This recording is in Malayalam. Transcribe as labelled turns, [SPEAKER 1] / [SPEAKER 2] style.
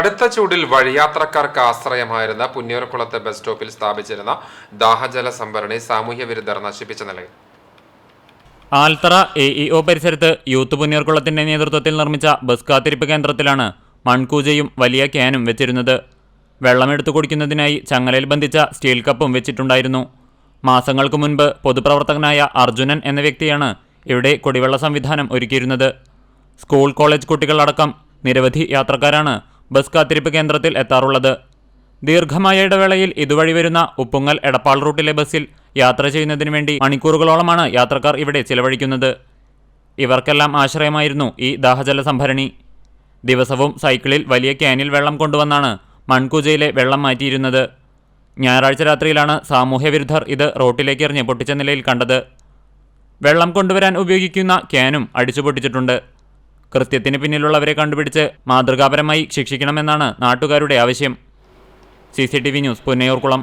[SPEAKER 1] കടുത്ത ചൂടിൽ വഴിയാത്രക്കാർക്ക് ആശ്രയമായിരുന്ന പുന്നൂർക്കുളത്ത് ബസ് സ്റ്റോപ്പിൽ സ്ഥാപിച്ചിരുന്ന ദാഹജല സംഭരണി സാമൂഹ്യ വിരുദ്ധർ നശിപ്പിച്ച നിലയിൽ.
[SPEAKER 2] ആൽത്തറ എ ഇ ഒ പരിസരത്ത് യൂത്ത് പുന്നീർക്കുളത്തിന്റെ നേതൃത്വത്തിൽ നിർമ്മിച്ച ബസ് കാത്തിരിപ്പ് കേന്ദ്രത്തിലാണ് മൺകൂജയും വലിയ ക്യാനും വെച്ചിരുന്നത്. വെള്ളമെടുത്തു കുടിക്കുന്നതിനായി ചങ്ങലയിൽ ബന്ധിച്ച സ്റ്റീൽ കപ്പും വെച്ചിട്ടുണ്ടായിരുന്നു. മാസങ്ങൾക്ക് മുൻപ് പൊതുപ്രവർത്തകനായ അർജുനൻ എന്ന വ്യക്തിയാണ് ഇവിടെ കുടിവെള്ള സംവിധാനം ഒരുക്കിയിരുന്നത്. സ്കൂൾ കോളേജ് കുട്ടികളടക്കം നിരവധി യാത്രക്കാരാണ് ബസ് കാത്തിരിപ്പ് കേന്ദ്രത്തിൽ എത്താറുള്ളത്. ദീർഘമായ ഇടവേളയിൽ ഇതുവഴി വരുന്ന ഉപ്പുങ്ങൽ എടപ്പാൾ റൂട്ടിലെ ബസ്സിൽ യാത്ര ചെയ്യുന്നതിന് വേണ്ടി മണിക്കൂറുകളോളമാണ് യാത്രക്കാർ ഇവിടെ ചിലവഴിക്കുന്നത്. ഇവർക്കെല്ലാം ആശ്രയമായിരുന്നു ഈ ദാഹജല സംഭരണി. ദിവസവും സൈക്കിളിൽ വലിയ ക്യാനിൽ വെള്ളം കൊണ്ടുവന്നാണ് മൺകുജയിലെ വെള്ളം മാറ്റിയിരുന്നത്. ഞായറാഴ്ച രാത്രിയിലാണ് സാമൂഹ്യവിരുദ്ധർ ഇത് റോട്ടിലേക്ക് എറിഞ്ഞ് പൊട്ടിച്ച നിലയിൽ കണ്ടത്. വെള്ളം കൊണ്ടുവരാൻ ഉപയോഗിക്കുന്ന ക്യാനും അടിച്ചു പൊട്ടിച്ചിട്ടുണ്ട് കൃത്യത്തിന് പിന്നിലുള്ളവരെ കണ്ടുപിടിച്ച് മാതൃകാപരമായി ശിക്ഷിക്കണമെന്നാണ് നാട്ടുകാരുടെ ആവശ്യം. C news Punnayurkulam